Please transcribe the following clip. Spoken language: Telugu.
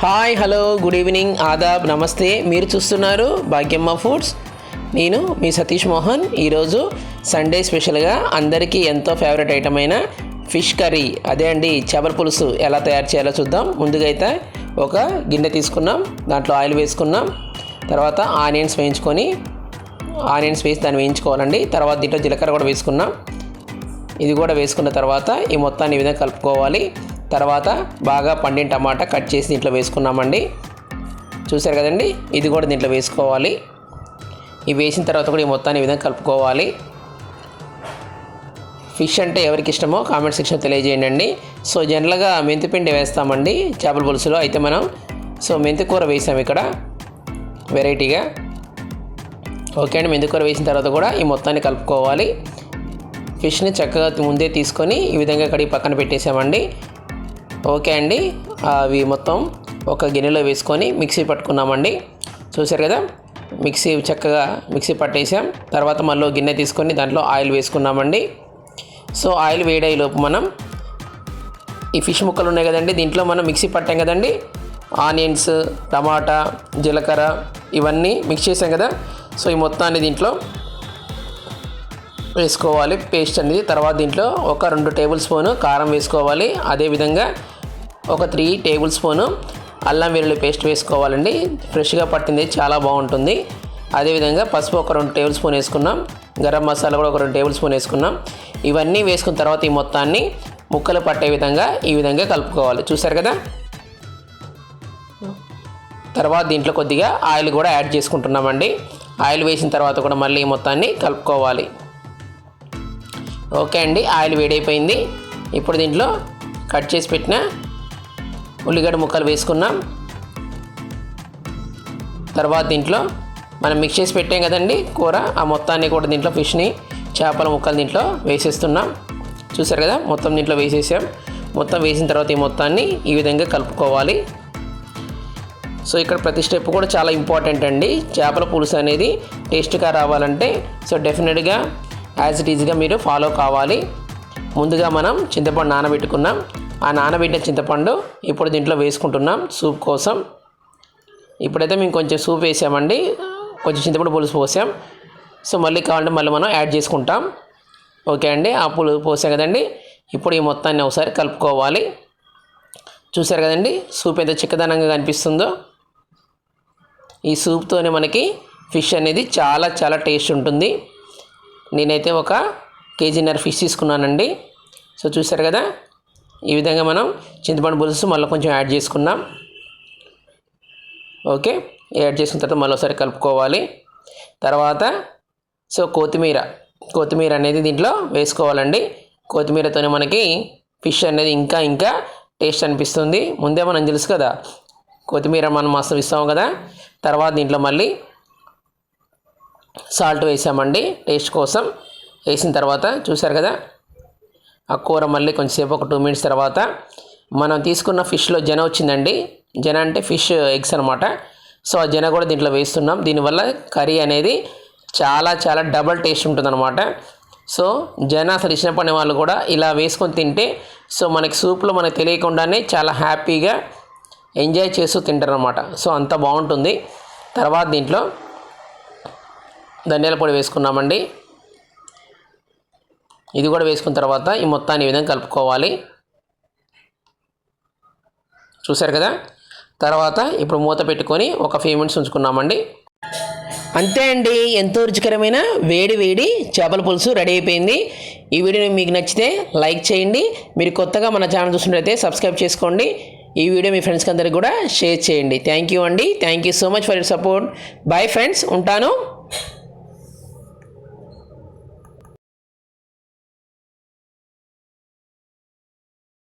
హాయ్ హలో గుడ్ ఈవినింగ్ ఆదాబ్ నమస్తే. మీరు చూస్తున్నారు భాగ్యమ్మ ఫుడ్స్. నేను మీ సతీష్ మోహన్. ఈరోజు సండే స్పెషల్గా అందరికీ ఎంతో ఫేవరెట్ ఐటమ్ అయిన ఫిష్ కర్రీ. అదే అండి చేపల పులుసు ఎలా తయారు చేయాలో చూద్దాం. ముందుగా అయితే ఒక గిన్నె తీసుకున్నాం దాంట్లో ఆయిల్ వేసుకున్నాం. తర్వాత ఆనియన్స్ వేయించుకొని ఆనియన్స్ వేసి దాన్ని వేయించుకోవాలండి. తర్వాత దీంట్లో జీలకర్ర కూడా వేసుకున్నాం. ఇది కూడా వేసుకున్న తర్వాత ఈ మొత్తాన్ని ఈ విధంగా కలుపుకోవాలి. తర్వాత బాగా పండిన టమాటా కట్ చేసి దీంట్లో వేసుకున్నామండి. చూసారు కదండి? ఇది కూడా దీంట్లో వేసుకోవాలి. ఇవి వేసిన తర్వాత కూడా ఈ మొత్తాన్ని ఈ విధంగా కలుపుకోవాలి. ఫిష్ అంటే ఎవరికి ఇష్టమో కామెంట్ సెక్షన్ తెలియజేయండి సో జనరల్గా మెంతిపిండి వేస్తామండి చేపల పులుసులో. అయితే మనం సో మెంతి కూర వేసాం ఇక్కడ వెరైటీగా. ఓకే అండి మెంతి కూర వేసిన తర్వాత కూడా ఈ మొత్తాన్ని కలుపుకోవాలి. ఫిష్ని చక్కగా ముందే తీసుకొని ఈ విధంగా కడిగి పక్కన పెట్టేసామండి. ఓకే అండి. అవి మొత్తం ఒక గిన్నెలో వేసుకొని మిక్సీ పట్టుకున్నామండి. చూసారు కదా? మిక్సీ చక్కగా మిక్సీ పట్టేసాం. తర్వాత మళ్ళీ గిన్నె తీసుకొని దాంట్లో ఆయిల్ వేసుకున్నామండి. సో ఆయిల్ వేడయ్యే లోపు మనం ఈ ఫిష్ ముక్కలు ఉన్నాయి కదండి దీంట్లో మనం మిక్సీ పట్టాం కదండి. ఆనియన్స్ టమాటా జీలకర్ర ఇవన్నీ మిక్స్ చేసాం కదా? సో ఈ మొత్తాన్ని దీంట్లో వేసుకోవాలి. పేస్ట్ అనేది తర్వాత దీంట్లో ఒక రెండు టేబుల్ స్పూను కారం వేసుకోవాలి. అదేవిధంగా ఒక త్రీ టేబుల్ స్పూను అల్లం వెల్లుల్లి పేస్ట్ వేసుకోవాలండి. ఫ్రెష్గా పట్టింది చాలా బాగుంటుంది. అదేవిధంగా పసుపు ఒక రెండు టేబుల్ స్పూన్ వేసుకున్నాం. గరం మసాలా కూడా ఒక రెండు టేబుల్ స్పూన్ వేసుకున్నాం. ఇవన్నీ వేసుకున్న తర్వాత ఈ మొత్తాన్ని ముక్కలు పట్టే విధంగా ఈ విధంగా కలుపుకోవాలి. చూసారు కదా? తర్వాత దీంట్లో కొద్దిగా ఆయిల్ కూడా యాడ్ చేసుకుంటున్నామండి. ఆయిల్ వేసిన తర్వాత కూడా మళ్ళీ ఈ మొత్తాన్ని కలుపుకోవాలి. ఓకే అండి ఆయిల్ వేడైపోయింది. ఇప్పుడు దీంట్లో కట్ చేసి పెట్టిన ఉల్లిగడ్డ ముక్కలు వేసుకున్నాం. తర్వాత దీంట్లో మనం మిక్స్ చేసి పెట్టాం కదండి కూర. ఆ మొత్తాన్ని కూడా దీంట్లో ఫిష్ని చేపల ముక్కలు దీంట్లో వేసేస్తున్నాం. చూసారు కదా మొత్తం దీంట్లో వేసేసాం. మొత్తం వేసిన తర్వాత ఈ మొత్తాన్ని ఈ విధంగా కలుపుకోవాలి. సో ఇక్కడ ప్రతి స్టెప్ కూడా చాలా ఇంపార్టెంట్ అండి. చేపల పులుసు అనేది టేస్ట్గా రావాలంటే సో డెఫినెట్గా యాజ్ ఇట్ ఈజ్గా మీరు ఫాలో కావాలి. ముందుగా మనం చింతపండు నానబెట్టుకున్నాం. ఆ నానబెట్టిన చింతపండు ఇప్పుడు దీంట్లో వేసుకుంటున్నాం. సూప్ కోసం. ఇప్పుడైతే మేము కొంచెం సూప్ వేసామండి. కొంచెం చింతపండు పులుసు పోసాం. సో మళ్ళీ కావాలంటే మళ్ళీ మనం యాడ్ చేసుకుంటాం. ఓకే అండి ఆ పులుసు పోసాం కదండి. ఇప్పుడు ఈ మొత్తాన్ని ఒకసారి కలుపుకోవాలి. చూసారు కదండి సూప్ ఎంత చిక్కదనంగా కనిపిస్తుందో. ఈ సూప్తోనే మనకి ఫిష్ అనేది చాలా చాలా టేస్ట్ ఉంటుంది. నేనైతే ఒక కేజీన్నర ఫిష్ తీసుకున్నానండి. సో చూసారు కదా ఈ విధంగా మనం చింతపండు పులుసు మళ్ళీ కొంచెం యాడ్ చేసుకున్నాం ఓకే యాడ్ చేసుకున్న తర్వాత మళ్ళీ ఒకసారి కలుపుకోవాలి. తర్వాత సో కొత్తిమీర కొత్తిమీర అనేది దీంట్లో వేసుకోవాలండి. కొత్తిమీరతోనే మనకి ఫిష్ అనేది ఇంకా ఇంకా టేస్ట్ అనిపిస్తుంది. ముందే మనం తెలుసు కదా కొత్తిమీర మనం మస్తు ఇస్తాం కదా. తర్వాత దీంట్లో మళ్ళీ సాల్ట్ వేసామండి టేస్ట్ కోసం. వేసిన తర్వాత చూసారు కదా ఆ కూర మళ్ళీ కొంచెంసేపు ఒక టూ మినిట్స్ తర్వాత మనం తీసుకున్న ఫిష్లో జన వచ్చిందండి. జన అంటే ఫిష్ ఎగ్స్ అనమాట సో ఆ జన కూడా దీంట్లో వేస్తున్నాం. దీనివల్ల కర్రీ అనేది చాలా చాలా డబల్ టేస్ట్ ఉంటుందన్నమాట. సో జన అసలు ఇష్టపడిన వాళ్ళు కూడా ఇలా వేసుకొని తింటే సో మనకి సూప్లో మనకు తెలియకుండానే చాలా హ్యాపీగా ఎంజాయ్ చేస్తూ తింటారనమాట సో అంత బాగుంటుంది. తర్వాత దీంట్లో ధనియాల పొడి వేసుకున్నామండి. ఇది కూడా వేసుకున్న తర్వాత ఈ మొత్తాన్ని ఈ విధంగా కలుపుకోవాలి. చూసారు కదా? తర్వాత ఇప్పుడు మూత పెట్టుకొని ఒక ఫైవ్ మినిట్స్ ఉంచుకున్నామండి. అంతే అండి. ఎంతో రుచికరమైన వేడి వేడి చేపల పులుసు రెడీ అయిపోయింది. ఈ వీడియో మీకు నచ్చితే లైక్ చేయండి. మీరు కొత్తగా మన ఛానల్ చూసినట్లయితే సబ్స్క్రైబ్ చేసుకోండి. ఈ వీడియో మీ ఫ్రెండ్స్కి అందరికి కూడా షేర్ చేయండి. థ్యాంక్ యూ అండి. Thank you so much for your support bye friends ఉంటాను.